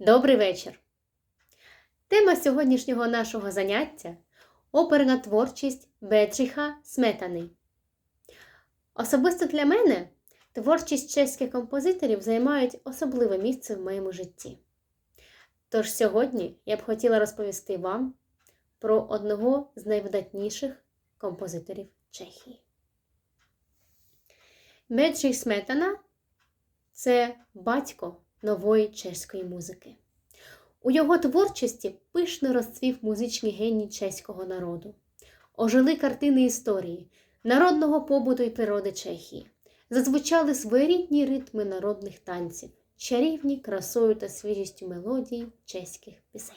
Добрий вечір! Тема сьогоднішнього нашого заняття оперна творчість Беджиха Сметани. Особисто для мене творчість чеських композиторів займають особливе місце в моєму житті. Тож сьогодні я б хотіла розповісти вам про одного з найвидатніших композиторів Чехії. Беджих Сметана це батько нової чеської музики. У його творчості пишно розцвів музичний геній чеського народу. Ожили картини історії, народного побуту і природи Чехії, зазвучали своєрідні ритми народних танців, чарівні красою та свіжістю мелодії чеських пісень.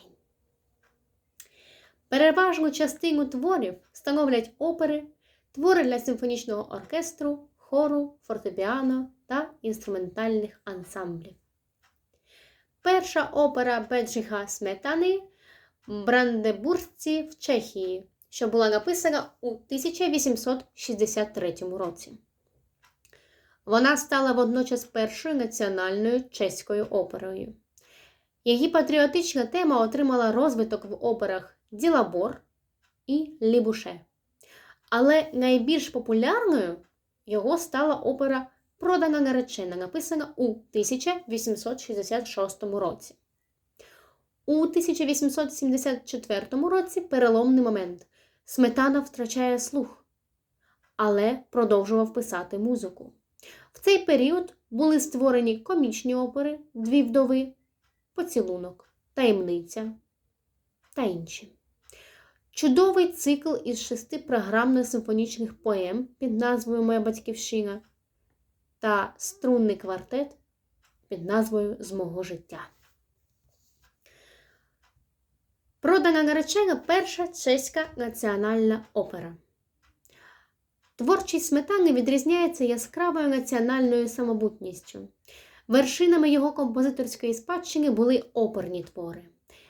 Переважну частину творів становлять опери, твори для симфонічного оркестру, хору, фортепіано та інструментальних ансамблів. Перша опера Беджиха Сметани Брандебурзці в Чехії, що була написана у 1863 році. Вона стала водночас першою національною чеською оперою. Її патріотична тема отримала розвиток в операх Ділабор і Лібуше. Але найбільш популярною його стала опера Продана наречена, написана у 1866 році. У 1874 році переломний момент. Сметана втрачає слух, але продовжував писати музику. В цей період були створені комічні опери, дві вдови, поцілунок, таємниця та інші. Чудовий цикл із шести програмно-симфонічних поем під назвою Моя батьківщина та струнний квартет під назвою З мого життя. Продана наречена перша чеська національна опера. Творчість сметани відрізняється яскравою національною самобутністю. Вершинами його композиторської спадщини були оперні твори.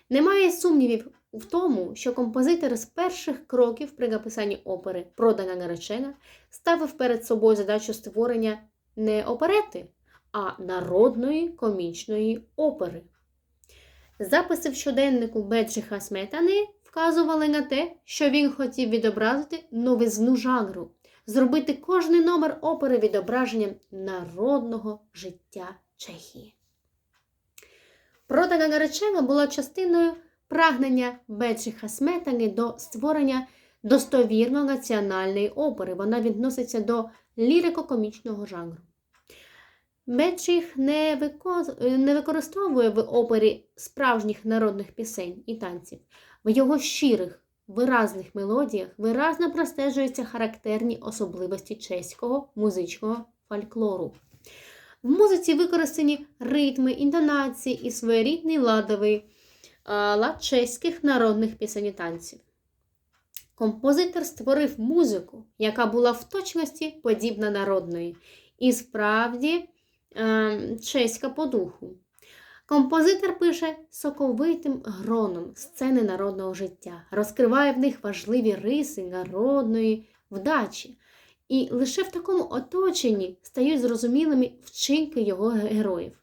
Немає сумнівів в тому, що композитор з перших кроків при написанні опери Продана наречена ставив перед собою задачу створення не оперети, а народної комічної опери. Записи в щоденнику Беджиха Сметани вказували на те, що він хотів відобразити новизну жанру, зробити кожний номер опери відображенням народного життя Чехії. Продана наречена була частиною прагнення Беджиха Сметани до створення достовірно національної опери. Вона відноситься до лірико-комічного жанру. Беджих не, викоз... не використовує в опері справжніх народних пісень і танців. В його щирих, виразних мелодіях виразно простежуються характерні особливості чеського музичного фольклору. В музиці використані ритми, інтонації і своєрідний ладовий лад чеських народних пісень і танців. Композитор створив музику, яка була в точності подібна народної, і справді е, чеська по духу. Композитор пише соковитим гроном сцени народного життя, розкриває в них важливі риси народної вдачі, і лише в такому оточенні стають зрозумілими вчинки його героїв.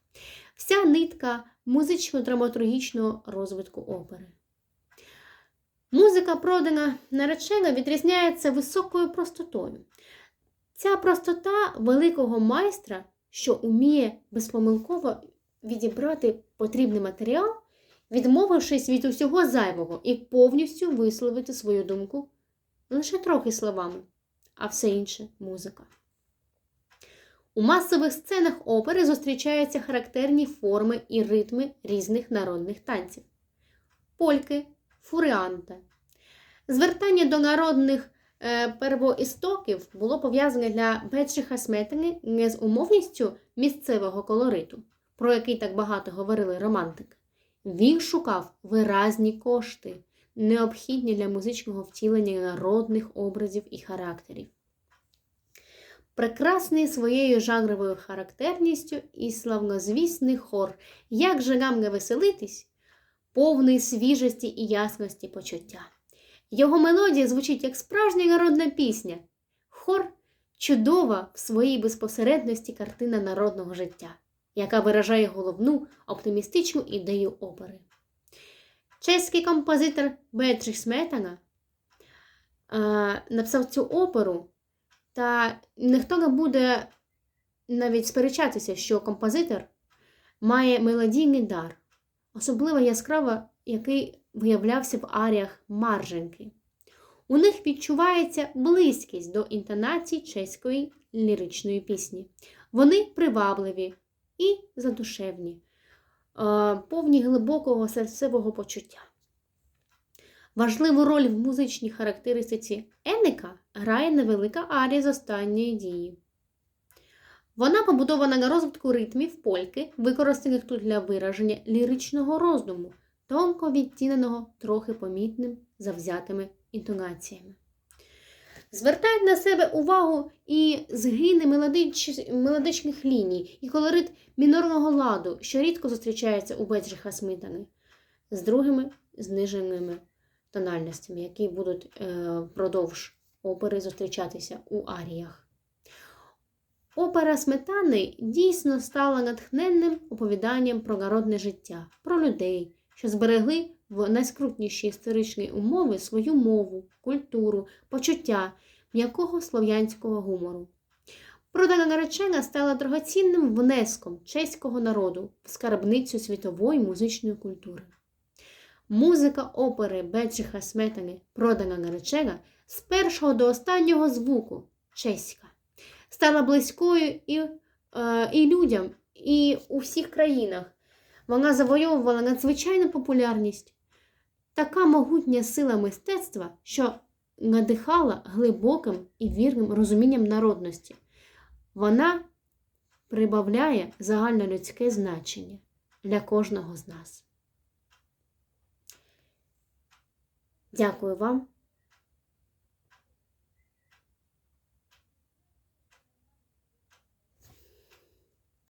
Вся нитка музично-драматургічного розвитку опери. Музика, продана наречена, відрізняється високою простотою. Ця простота великого майстра, що уміє безпомилково відібрати потрібний матеріал, відмовившись від усього зайвого і повністю висловити свою думку лише трохи словами, а все інше музика. У масових сценах опери зустрічаються характерні форми і ритми різних народних танців. Польки, фуріанта. Звертання до народних е, первоістоків було пов'язане для Бетчиха Сметани не з умовністю місцевого колориту, про який так багато говорили романтики. Він шукав виразні кошти, необхідні для музичного втілення народних образів і характерів. Прекрасний своєю жанровою характерністю і славнозвісний хор, як же нам не веселитись, повний свіжості і ясності почуття. Його мелодія звучить як справжня народна пісня. Хор чудова в своїй безпосередності картина народного життя. яка виражає головну оптимістичну ідею опери. Чеський композитор Бетрих Сметана написав цю оперу, та ніхто не буде навіть сперечатися, що композитор має мелодійний дар, особливо яскраво, який виявлявся в аріях Марженки. У них відчувається близькість до інтонацій чеської ліричної пісні. Вони привабливі і задушевні, е, повні глибокого серцевого почуття. Важливу роль в музичній характеристиці Еника грає невелика арія з останньої дії. Вона побудована на розвитку ритмів польки, використаних тут для вираження ліричного роздуму, тонко відтіненого трохи помітним завзятими інтонаціями. Звертають на себе увагу і згини мелодич... мелодичних ліній, і колорит мінорного ладу, що рідко зустрічається у Беджиха Смитани, з другими зниженими тональностями, які будуть е, впродовж опери зустрічатися у аріях. Опера Сметани дійсно стала натхненним оповіданням про народне життя, про людей, що зберегли в найскрутніші історичні умови свою мову, культуру, почуття м'якого слов'янського гумору. Продана наречена стала дорогоцінним внеском чеського народу в скарбницю світової музичної культури. Музика опери Беджиха Сметани Продана наречена з першого до останнього звуку чеська стала близькою і, е, і людям, і у всіх країнах. Вона завойовувала надзвичайну популярність. Така могутня сила мистецтва, що надихала глибоким і вірним розумінням народності. Вона прибавляє загальнолюдське значення для кожного з нас. Дякую вам